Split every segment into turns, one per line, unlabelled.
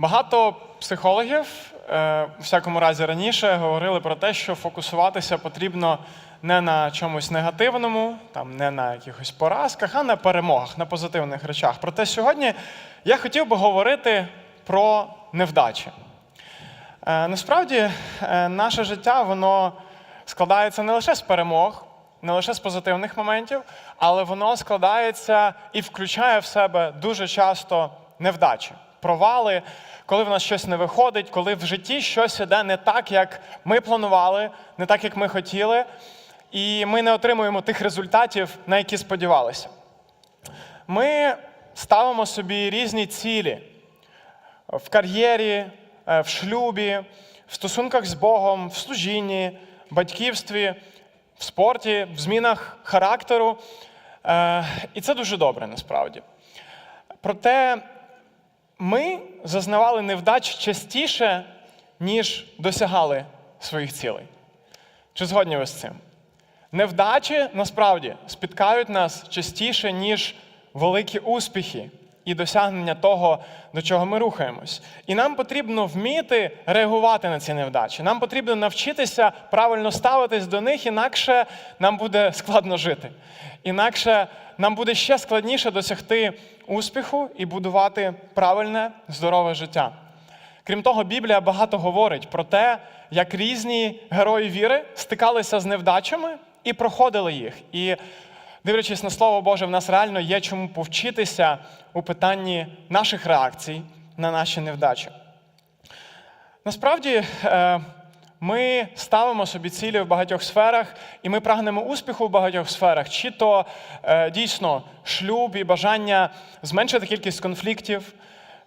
Багато психологів, е, у всякому разі раніше, говорили про те, що фокусуватися потрібно не на чомусь негативному, там, не на якихось поразках, а на перемогах, на позитивних речах. Проте сьогодні я хотів би говорити про невдачі. Е, Насправді, е, наше життя воно складається не лише з перемог, не лише з позитивних моментів, але воно складається і включає в себе дуже часто невдачі, провали, коли в нас щось не виходить, коли в житті щось іде не так, як ми планували, не так, як ми хотіли, і ми не отримуємо тих результатів, на які сподівалися. Ми ставимо собі різні цілі в кар'єрі, е, в шлюбі, в стосунках з Богом, в служінні, батьківстві, в спорті, в змінах характеру. Е, І це дуже добре насправді. Проте ми зазнавали невдач частіше, ніж досягали своїх цілей. Чи згодні ви з цим? Невдачі насправді спіткають нас частіше, ніж великі успіхи і досягнення того, до чого ми рухаємось. І нам потрібно вміти реагувати на ці невдачі. Нам потрібно навчитися правильно ставитись до них, інакше нам буде складно жити. Інакше нам буде ще складніше досягти успіху і будувати правильне, здорове життя. Крім того, Біблія багато говорить про те, як різні герої віри стикалися з невдачами і проходили їх. І дивлячись на Слово Боже, в нас реально є чому повчитися у питанні наших реакцій на наші невдачі. Насправді, е, ми ставимо собі цілі в багатьох сферах, і ми прагнемо успіху в багатьох сферах, чи то е, дійсно шлюб і бажання зменшити кількість конфліктів,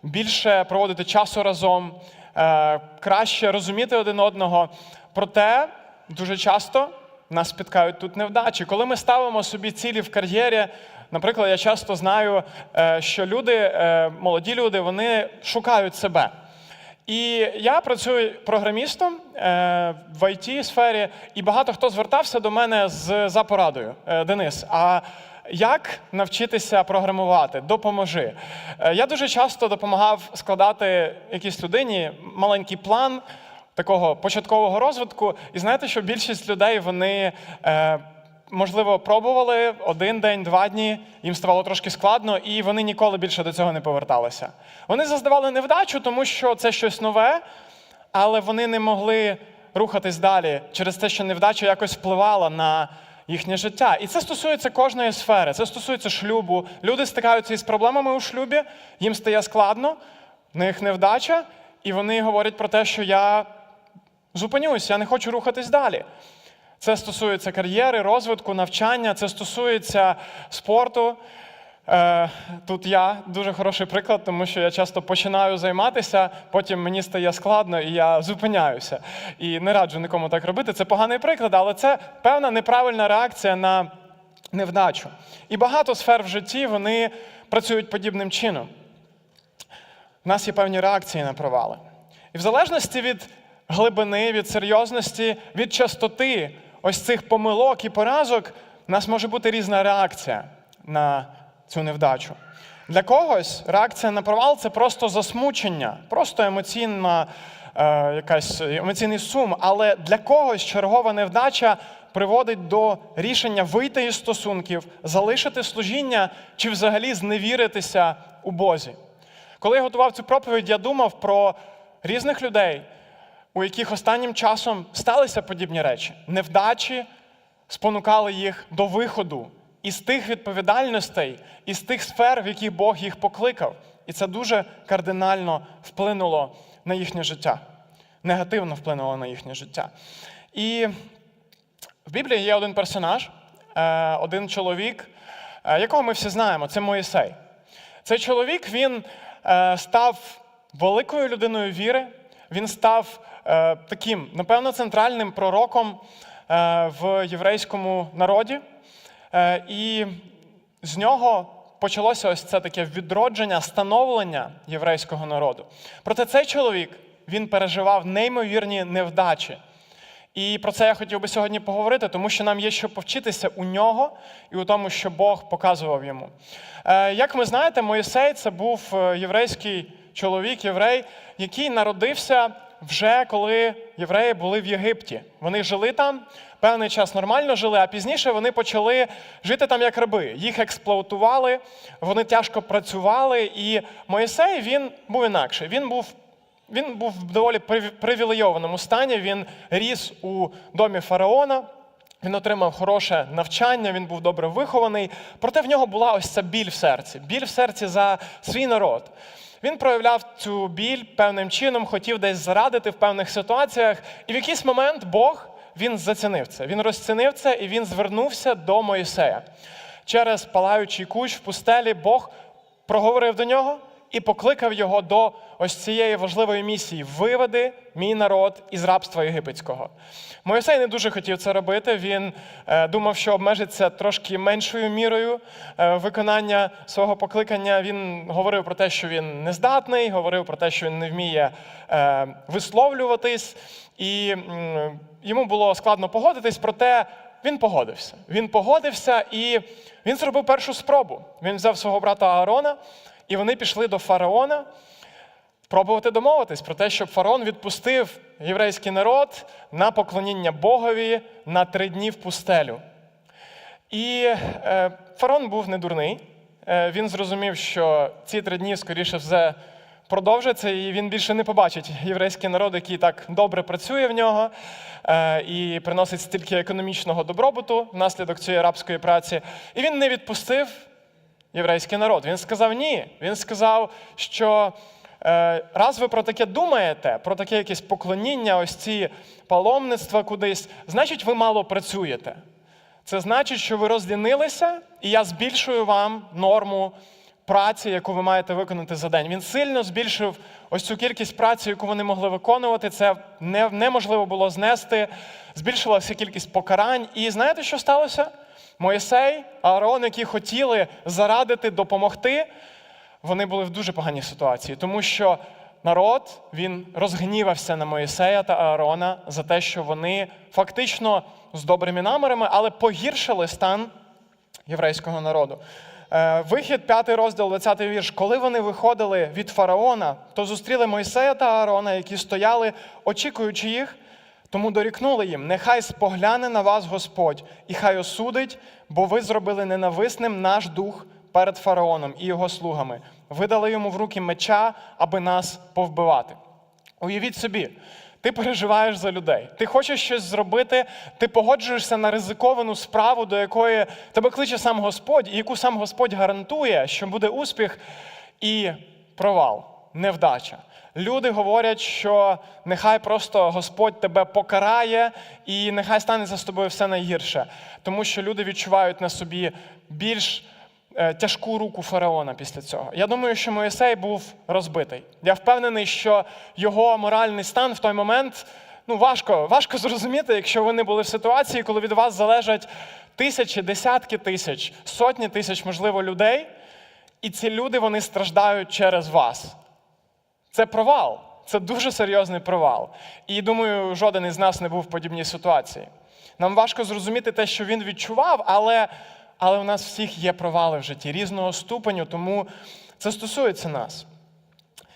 більше проводити часу разом, е, краще розуміти один одного. Проте дуже часто нас спіткають тут невдачі. Коли ми ставимо собі цілі в кар'єрі, наприклад, я часто знаю, е, що люди, е, молоді люди, вони шукають себе. І я працюю програмістом е, в it сфері, і багато хто звертався до мене з за порадою. Денис, а як навчитися програмувати? Допоможи. Я дуже часто допомагав складати якійсь людині маленький план такого початкового розвитку. І знаєте, що більшість людей вони. Е, Можливо, пробували один день, два дні, їм ставало трошки складно, і вони ніколи більше до цього не поверталися. Вони заздавали невдачу, тому що це щось нове, але вони не могли рухатись далі через те, що невдача якось впливала на їхнє життя. І це стосується кожної сфери. Це стосується шлюбу. Люди стикаються із проблемами у шлюбі, їм стає складно, в них невдача, і вони говорять про те, що я зупинюсь, я не хочу рухатись далі. Це стосується кар'єри, розвитку, навчання, це стосується спорту. Е, Тут я дуже хороший приклад, тому що я часто починаю займатися, потім мені стає складно і я зупиняюся. І не раджу нікому так робити. Це поганий приклад, але це певна неправильна реакція на невдачу. І багато сфер в житті вони працюють подібним чином. У нас є певні реакції на провали. І в залежності від глибини, від серйозності, від частоти ось цих помилок і поразок, у нас може бути різна реакція на цю невдачу. Для когось реакція на провал це просто засмучення, просто емоційна, е, якась емоційний сум. Але для когось чергова невдача приводить до рішення вийти із стосунків, залишити служіння чи взагалі зневіритися у Бозі. Коли я готував цю проповідь, я думав про різних людей, у яких останнім часом сталися подібні речі. Невдачі спонукали їх до виходу із тих відповідальностей, із тих сфер, в яких Бог їх покликав. І це дуже кардинально вплинуло на їхнє життя, негативно вплинуло на їхнє життя. І в Біблії є один персонаж, е, один чоловік, е, якого ми всі знаємо, це Моїсей. Цей чоловік він е, став великою людиною віри, він став таким, напевно, центральним пророком е, в єврейському народі. Е, і з нього почалося ось це таке відродження, становлення єврейського народу. Проте цей чоловік він переживав неймовірні невдачі. І про це я хотів би сьогодні поговорити, тому що нам є що повчитися у нього і у тому, що Бог показував йому. Е, Як ви знаєте, Моїсей це був е, єврейський чоловік, єврей, який народився вже коли євреї були в Єгипті. Вони жили там, певний час нормально жили, а пізніше вони почали жити там як раби. Їх експлуатували, вони тяжко працювали, і Моїсей він був інакше. Він був він був в доволі прив- привілейованому стані. Він ріс у домі фараона. Він отримав хороше навчання, він був добре вихований. Проте в нього була ось ця біль в серці, біль в серці за свій народ. Він проявляв цю біль певним чином, хотів десь зарадити в певних ситуаціях. І в якийсь момент Бог він зацінив це. Він розцінив це і він звернувся до Моїсея. Через палаючий кущ в пустелі Бог проговорив до нього і покликав його до ось цієї важливої місії виведи мій народ із рабства єгипетського. Моїсей не дуже хотів це робити. Він е, думав, що обмежиться трошки меншою мірою е, виконання свого покликання. Він говорив про те, що він нездатний, говорив про те, що він не вміє е, висловлюватись, і йому було складно погодитись, проте він погодився. Він погодився і він зробив першу спробу. Він взяв свого брата Аарона, і вони пішли до фараона пробувати домовитись про те, щоб фараон відпустив єврейський народ на поклоніння Богові на три дні в пустелю. І е, фараон був не дурний. Е, він зрозумів, що ці три дні, скоріше все, продовжаться, і він більше не побачить єврейський народ, який так добре працює в нього е, і приносить стільки економічного добробуту внаслідок цієї арабської праці. І він не відпустив єврейський народ. Він сказав ні. Він сказав, що е, раз ви про таке думаєте, про таке якесь поклоніння, ось ці паломництва кудись, значить, ви мало працюєте. Це значить, що ви розлінилися, і я збільшую вам норму праці, яку ви маєте виконати за день. Він сильно збільшив ось цю кількість праці, яку вони могли виконувати. Це не- неможливо було знести. Збільшилася кількість покарань. І знаєте, що сталося? Моїсей, Аарон, які хотіли зарадити, допомогти, вони були в дуже поганій ситуації, тому що народ він розгнівався на Моїсея та Аарона за те, що вони фактично з добрими намірами, але погіршили стан єврейського народу. Е, Вихід, п'ятий розділ, 20 вірш. Коли вони виходили від фараона, то зустріли Мойсея та Аарона, які стояли, очікуючи їх. Тому дорікнули їм: нехай спогляне на вас Господь, і хай осудить, бо ви зробили ненависним наш дух перед фараоном і його слугами. Ви дали йому в руки меча, аби нас повбивати. Уявіть собі, ти переживаєш за людей, ти хочеш щось зробити, ти погоджуєшся на ризиковану справу, до якої тебе кличе сам Господь, і яку сам Господь гарантує, що буде успіх і провал, невдача. Люди говорять, що нехай просто Господь тебе покарає, і нехай станеться з тобою все найгірше, тому що люди відчувають на собі більш тяжку руку фараона після цього. Я думаю, що Моїсей був розбитий. Я впевнений, що його моральний стан в той момент ну, важко, важко зрозуміти, якщо ви не були в ситуації, коли від вас залежать тисячі, десятки тисяч, сотні тисяч, можливо, людей, і ці люди вони страждають через вас. Це провал. Це дуже серйозний провал. І думаю, жоден із нас не був в подібній ситуації. Нам важко зрозуміти те, що він відчував, але, але у нас всіх є провали в житті різного ступеню, тому це стосується нас.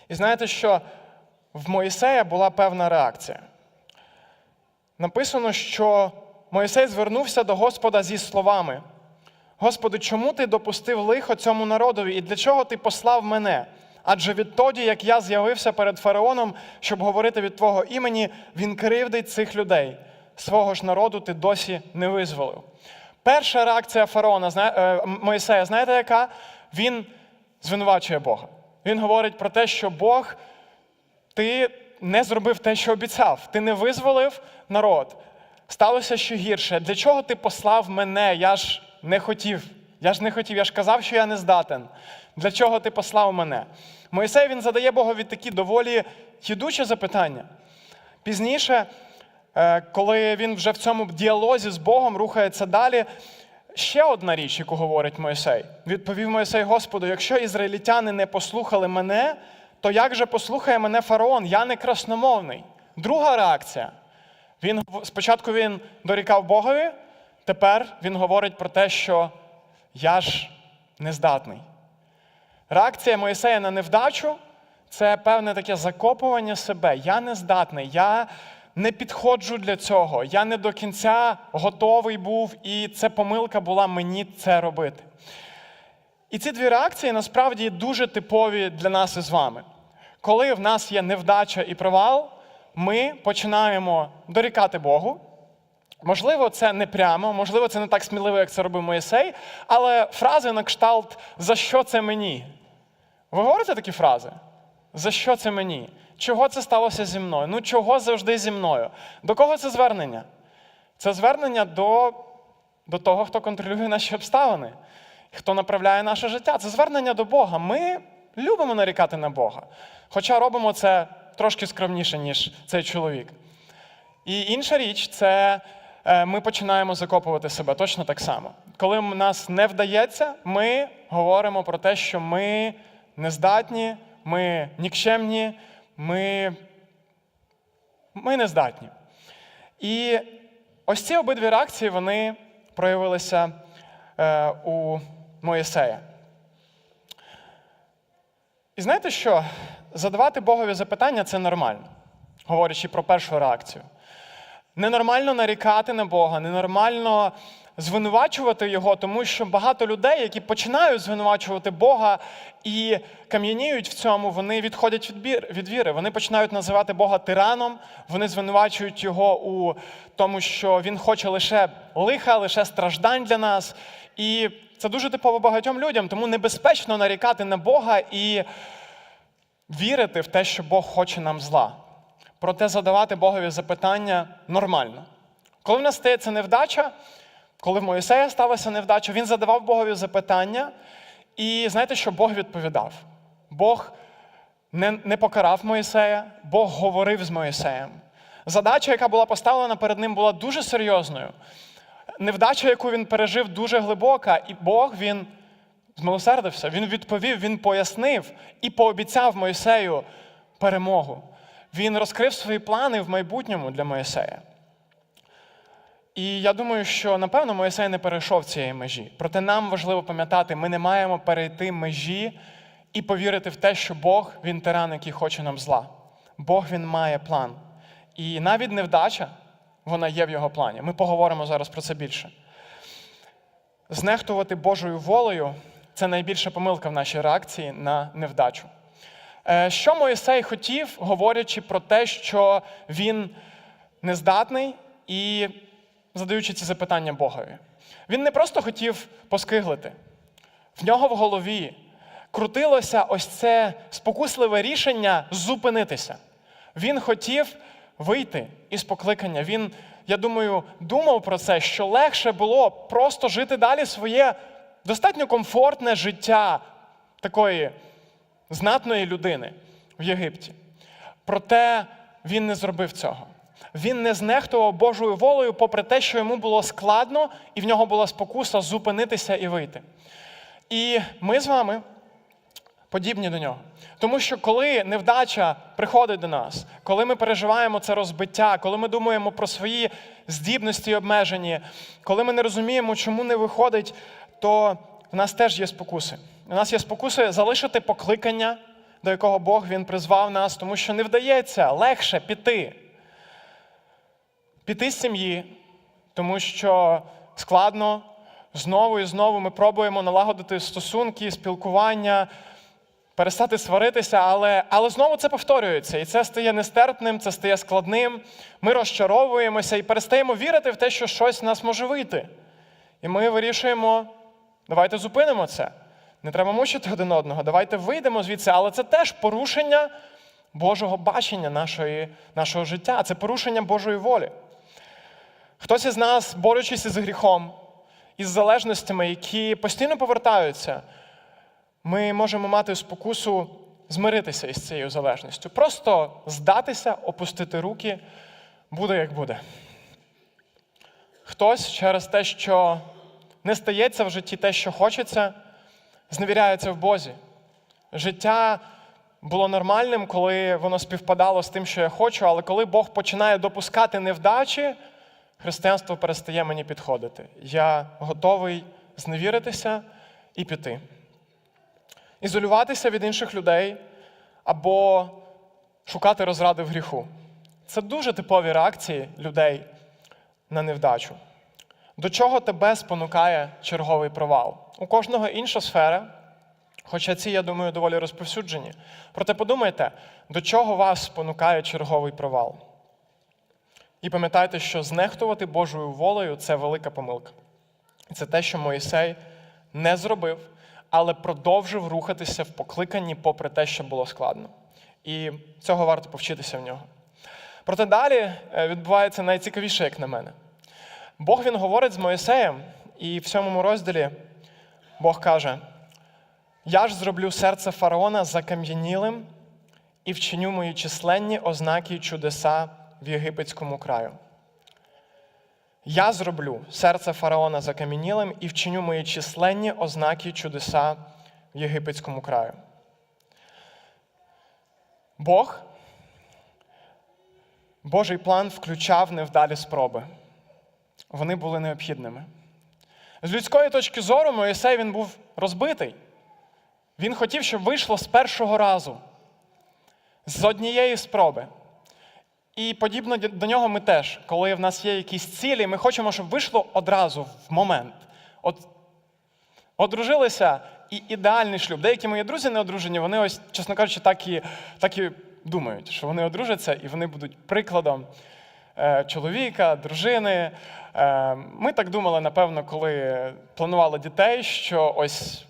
І знаєте, що в Моїсея була певна реакція. Написано, що Моїсей звернувся до Господа зі словами: Господи, чому ти допустив лихо цьому народові і для чого ти послав мене? Адже відтоді, як я з'явився перед фараоном, щоб говорити від Твого імені, він кривдить цих людей. Свого ж народу ти досі не визволив. Перша реакція фараона, е, Моїсея, знаєте, яка? Він звинувачує Бога. Він говорить про те, що Бог ти не зробив те, що обіцяв. Ти не визволив народ. Сталося ще гірше. Для чого ти послав мене? Я ж не хотів. Я ж не хотів, я ж казав, що я не здатен. Для чого ти послав мене? Моїсей він задає Богові такі доволі їдучі запитання. Пізніше, коли він вже в цьому діалозі з Богом рухається далі, ще одна річ, яку говорить Моїсей. Відповів Моїсей Господу: якщо ізраїльтяни не послухали мене, то як же послухає мене фараон? Я не красномовний. Друга реакція. Він спочатку він дорікав Богові, тепер він говорить про те, що я ж нездатний. Реакція Моїсея на невдачу це певне таке закопування себе. Я не здатний, я не підходжу для цього, я не до кінця готовий був, і це помилка була мені це робити. І ці дві реакції насправді дуже типові для нас із вами. Коли в нас є невдача і провал, ми починаємо дорікати Богу. Можливо, це не прямо, можливо, це не так сміливо, як це робив Моїсей, але фрази на кшталт За що це мені? Ви говорите такі фрази? За що це мені? Чого це сталося зі мною? Ну чого завжди зі мною? До кого це звернення? Це звернення до, до того, хто контролює наші обставини, хто направляє наше життя. Це звернення до Бога. Ми любимо нарікати на Бога. Хоча робимо це трошки скромніше, ніж цей чоловік. І інша річ це е, ми починаємо закопувати себе точно так само. Коли нас не вдається, ми говоримо про те, що ми нездатні, ми нікчемні, ми, ми нездатні. І ось ці обидві реакції вони проявилися е, у Моїсея. І знаєте що? Задавати Богові запитання це нормально, говорячи про першу реакцію. Ненормально нарікати на Бога, ненормально звинувачувати Його, тому що багато людей, які починають звинувачувати Бога і кам'яніють в цьому, вони відходять від, віри. Вони починають називати Бога тираном, вони звинувачують Його у тому, що Він хоче лише лиха, лише страждань для нас. І це дуже типово багатьом людям, тому небезпечно нарікати на Бога і вірити в те, що Бог хоче нам зла. Проте задавати Богові запитання нормально. Коли в нас стається невдача, коли в Моїсея сталася невдача, він задавав Богові запитання, і знаєте, що Бог відповідав? Бог не, не покарав Моїсея, Бог говорив з Моїсеєм. Задача, яка була поставлена перед ним, була дуже серйозною. Невдача, яку він пережив, дуже глибока, і Бог він змилосердився, він відповів, він пояснив і пообіцяв Моїсею перемогу. Він розкрив свої плани в майбутньому для Моїсея. І я думаю, що напевно Моїсей не перейшов цієї межі. Проте нам важливо пам'ятати, ми не маємо перейти межі і повірити в те, що Бог він тиран, який хоче нам зла. Бог він має план. І навіть невдача, вона є в його плані. Ми поговоримо зараз про це більше. Знехтувати Божою волею це найбільша помилка в нашій реакції на невдачу. Е, Що Моїсей хотів, говорячи про те, що він нездатний і задаючи ці запитання Богові? Він не просто хотів поскиглити. В нього в голові крутилося ось це спокусливе рішення зупинитися. Він хотів вийти із покликання. Він, я думаю, думав про це, що легше було просто жити далі своє достатньо комфортне життя такої знатної людини в Єгипті. Проте він не зробив цього. Він не знехтував Божою волею, попри те, що йому було складно, і в нього була спокуса зупинитися і вийти. І ми з вами подібні до нього. Тому що коли невдача приходить до нас, коли ми переживаємо це розбиття, коли ми думаємо про свої здібності і обмежені, коли ми не розуміємо, чому не виходить, то в нас теж є спокуси. У нас є спокуси залишити покликання, до якого Бог він призвав нас, тому що не вдається легше піти. Піти з сім'ї, тому що складно. Знову і знову ми пробуємо налагодити стосунки, спілкування, перестати сваритися, але, але знову це повторюється. І це стає нестерпним, це стає складним. Ми розчаровуємося і перестаємо вірити в те, що щось в нас може вийти. І ми вирішуємо, давайте зупинимо це. Не треба мучити один одного, давайте вийдемо звідси. Але це теж порушення Божого бачення нашої, нашого життя, це порушення Божої волі. Хтось із нас, борючись із гріхом, із залежностями, які постійно повертаються, ми можемо мати спокусу змиритися із цією залежністю. Просто здатися, опустити руки, буде як буде. Хтось через те, що не стається в житті те, що хочеться, зневіряється в Бозі. Життя було нормальним, коли воно співпадало з тим, що я хочу, але коли Бог починає допускати невдачі, християнство перестає мені підходити. Я готовий зневіритися і піти. Ізолюватися від інших людей або шукати розради в гріху. Це дуже типові реакції людей на невдачу. До чого тебе спонукає черговий провал? У кожного інша сфера, хоча ці, я думаю, доволі розповсюджені. Проте подумайте, до чого вас спонукає черговий провал. І пам'ятайте, що знехтувати Божою волею це велика помилка. І Це те, що Моїсей не зробив, але продовжив рухатися в покликанні, попри те, що було складно. І цього варто повчитися в нього. Проте далі е, відбувається найцікавіше, як на мене. Бог він говорить з Моїсеєм, і в сьомому розділі Бог каже: Я ж зроблю серце фараона закам'янілим і вчиню мої численні ознаки чудеса в єгипетському краю. Я зроблю серце фараона закам'янілим і вчиню мої численні ознаки чудеса в єгипетському краю. Бог, Божий план включав невдалі спроби. Вони були необхідними. З людської точки зору Моїсей він був розбитий. Він хотів, щоб вийшло з першого разу, з однієї спроби. І подібно до нього ми теж, коли в нас є якісь цілі, ми хочемо, щоб вийшло одразу, в момент. От одружилися і ідеальний шлюб. Деякі мої друзі не одружені, вони ось, чесно кажучи, так і, так і думають, що вони одружаться і вони будуть прикладом е, чоловіка, дружини. Е, ми так думали, напевно, коли планували дітей, що ось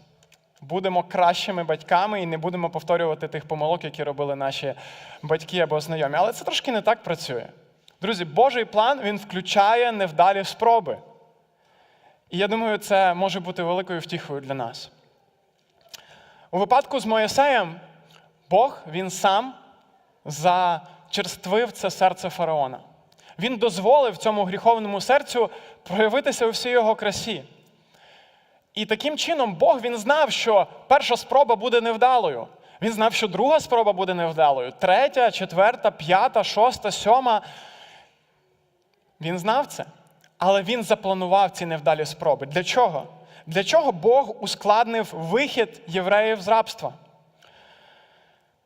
будемо кращими батьками і не будемо повторювати тих помилок, які робили наші батьки або знайомі. Але це трошки не так працює. Друзі, Божий план він включає невдалі спроби. І я думаю, це може бути великою втіхою для нас. У випадку з Моїсеєм Бог він сам зачерствив це серце фараона. Він дозволив цьому гріховному серцю проявитися у всій його красі. І таким чином Бог він знав, що перша спроба буде невдалою. Він знав, що друга спроба буде невдалою, третя, четверта, п'ята, шоста, сьома. Він знав це. Але він запланував ці невдалі спроби. Для чого? Для чого Бог ускладнив вихід євреїв з рабства?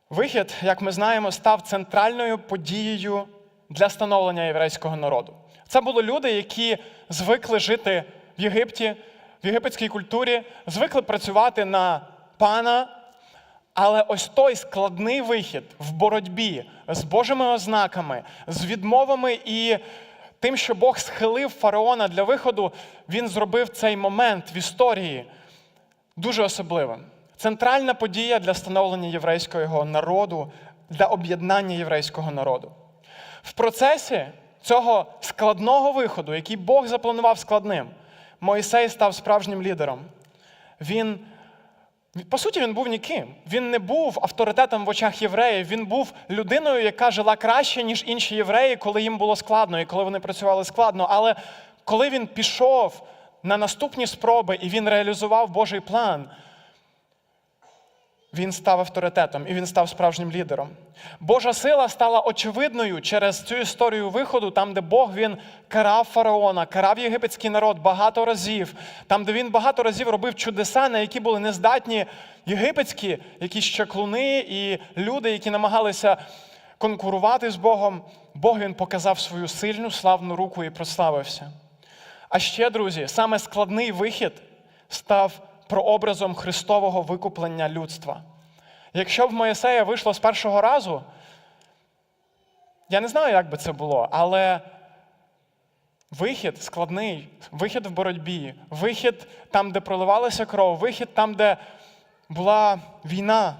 Вихід, як ми знаємо, став центральною подією для становлення єврейського народу. Це були люди, які звикли жити в Єгипті, в єгипетській культурі, звикли працювати на пана. Але ось той складний вихід в боротьбі з Божими ознаками, з відмовами і тим, що Бог схилив фараона для виходу, він зробив цей момент в історії дуже особливим. Центральна подія для становлення єврейського народу, для об'єднання єврейського народу. В процесі цього складного виходу, який Бог запланував складним, Моїсей став справжнім лідером. Він, по суті, він був ніким. Він не був авторитетом в очах євреїв. Він був людиною, яка жила краще, ніж інші євреї, коли їм було складно і коли вони працювали складно. Але коли він пішов на наступні спроби і він реалізував Божий план, він став авторитетом і він став справжнім лідером. Божа сила стала очевидною через цю історію виходу, там, де Бог він карав фараона, карав єгипетський народ багато разів, там, де він багато разів робив чудеса, на які були нездатні єгипетські, якісь чаклуни і люди, які намагалися конкурувати з Богом. Бог він показав свою сильну славну руку і прославився. А ще, друзі, саме складний вихід став прообразом Христового викуплення людства. Якщо б Моїсея вийшло з першого разу, я не знаю, як би це було, але вихід складний, вихід в боротьбі, вихід там, де проливалася кров, вихід там, де була війна,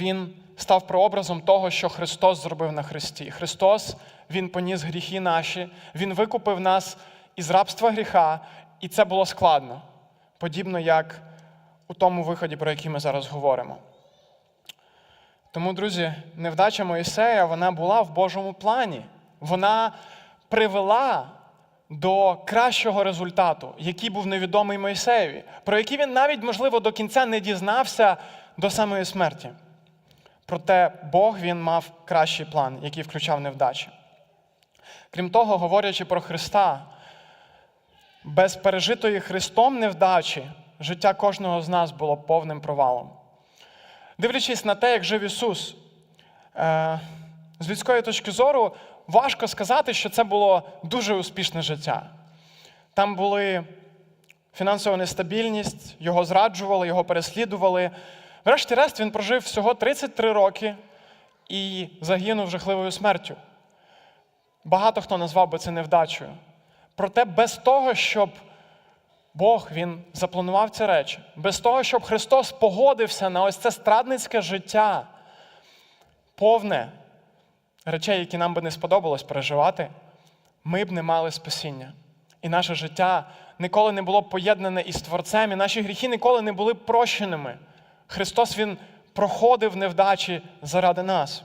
він став прообразом того, що Христос зробив на Христі. Христос, Він поніс гріхи наші, Він викупив нас із рабства гріха, і це було складно подібно як у тому виході, про який ми зараз говоримо. Тому, друзі, невдача Моїсея вона була в Божому плані. Вона привела до кращого результату, який був невідомий Моїсеєві, про який він навіть, можливо, до кінця не дізнався до самої смерті. Проте Бог він мав кращий план, який включав невдачі. Крім того, говорячи про Христа, без пережитої Христом невдачі життя кожного з нас було повним провалом. Дивлячись на те, як жив Ісус, е, з людської точки зору важко сказати, що це було дуже успішне життя. Там були фінансова нестабільність, його зраджували, його переслідували. Врешті-решт він прожив всього 33 роки і загинув жахливою смертю. Багато хто назвав би це невдачею. Проте без того, щоб Бог Він запланував ці речі, без того, щоб Христос погодився на ось це страдницьке життя, повне речей, які нам би не сподобалось переживати, ми б не мали спасіння. І наше життя ніколи не було поєднане із Творцем, і наші гріхи ніколи не були прощеними. Христос Він проходив невдачі заради нас.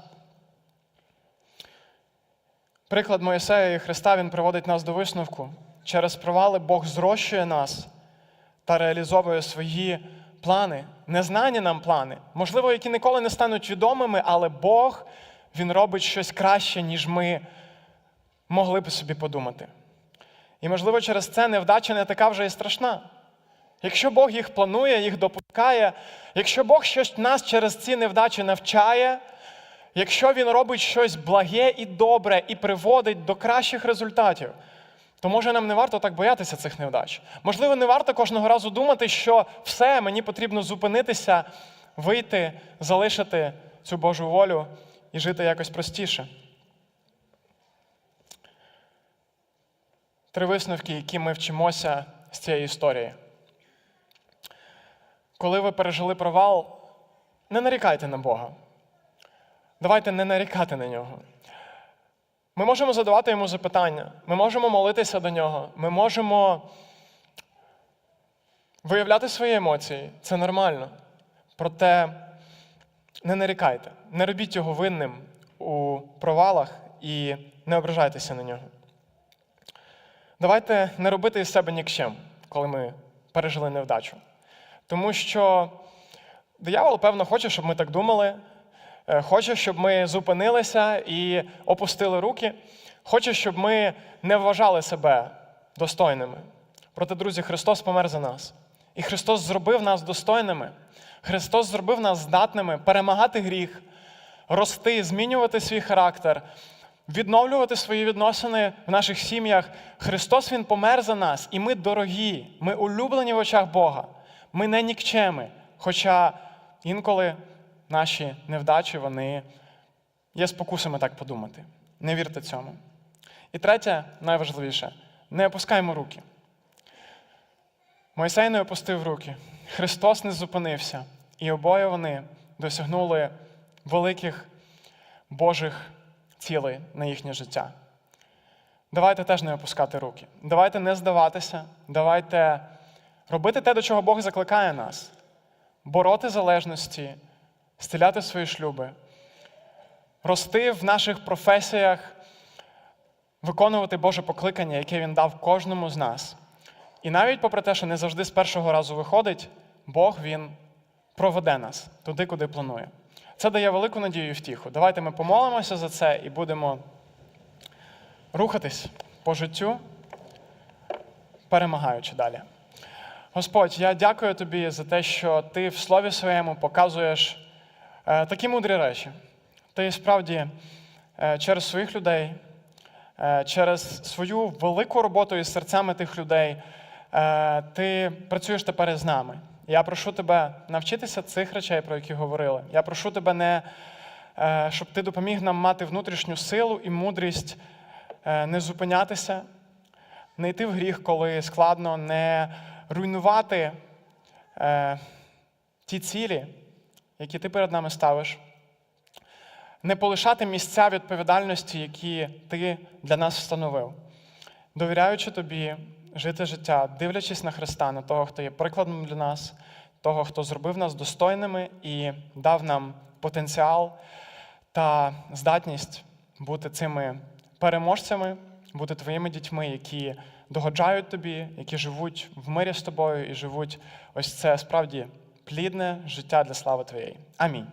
Приклад Моїсея і Христа Він приводить нас до висновку. Через провали Бог зрощує нас та реалізовує свої плани, незнані нам плани, можливо, які ніколи не стануть відомими, але Бог Він робить щось краще, ніж ми могли б собі подумати. І, можливо, через це невдача не така вже і страшна. Якщо Бог їх планує, їх допускає, якщо Бог щось нас через ці невдачі навчає, якщо Він робить щось благе і добре і приводить до кращих результатів, то може нам не варто так боятися цих невдач. Можливо, не варто кожного разу думати, що все, мені потрібно зупинитися, вийти, залишити цю Божу волю і жити якось простіше. Три висновки, які ми вчимося з цієї історії. Коли ви пережили провал, не нарікайте на Бога. Давайте не нарікати на нього. Ми можемо задавати йому запитання, ми можемо молитися до нього, ми можемо виявляти свої емоції. Це нормально. Проте не нарікайте, не робіть його винним у провалах і не ображайтеся на нього. Давайте не робити із себе нікчем, коли ми пережили невдачу. Тому що диявол, певно, хоче, щоб ми так думали, хоче, щоб ми зупинилися і опустили руки, хоче, щоб ми не вважали себе достойними. Проте, друзі, Христос помер за нас. І Христос зробив нас достойними. Христос зробив нас здатними перемагати гріх, рости, змінювати свій характер, відновлювати свої відносини в наших сім'ях. Христос Він помер за нас, і ми дорогі, ми улюблені в очах Бога. Ми не нікчеми. Хоча інколи наші невдачі вони є спокусами так подумати. Не вірте цьому. І третє, найважливіше, не опускаймо руки. Мойсей не опустив руки, Христос не зупинився, і обоє вони досягнули великих Божих цілей на їхнє життя. Давайте теж не опускати руки. Давайте не здаватися, давайте робити те, до чого Бог закликає нас, бороти залежності, стіляти свої шлюби, рости в наших професіях, виконувати Боже покликання, яке Він дав кожному з нас. І навіть попри те, що не завжди з першого разу виходить, Бог Він проведе нас туди, куди планує. Це дає велику надію і втіху. Давайте ми помолимося за це і будемо рухатись по життю, перемагаючи далі. Господь, я дякую тобі за те, що ти в слові своєму показуєш такі мудрі речі. Ти справді е, через своїх людей, е, через свою велику роботу із серцями тих людей, е, ти працюєш тепер із нами. Я прошу тебе навчитися цих речей, про які говорили. Я прошу тебе, не, е, щоб ти допоміг нам мати внутрішню силу і мудрість е, не зупинятися, не йти в гріх, коли складно, не руйнувати е, ті цілі, які ти перед нами ставиш, не полишати місця відповідальності, які ти для нас встановив, довіряючи тобі жити життя, дивлячись на Христа, на того, хто є прикладом для нас, того, хто зробив нас достойними і дав нам потенціал та здатність бути цими переможцями, бути твоїми дітьми, які догоджають тобі, які живуть в мирі з тобою і живуть ось це справді плідне життя для слави Твоєї. Амінь.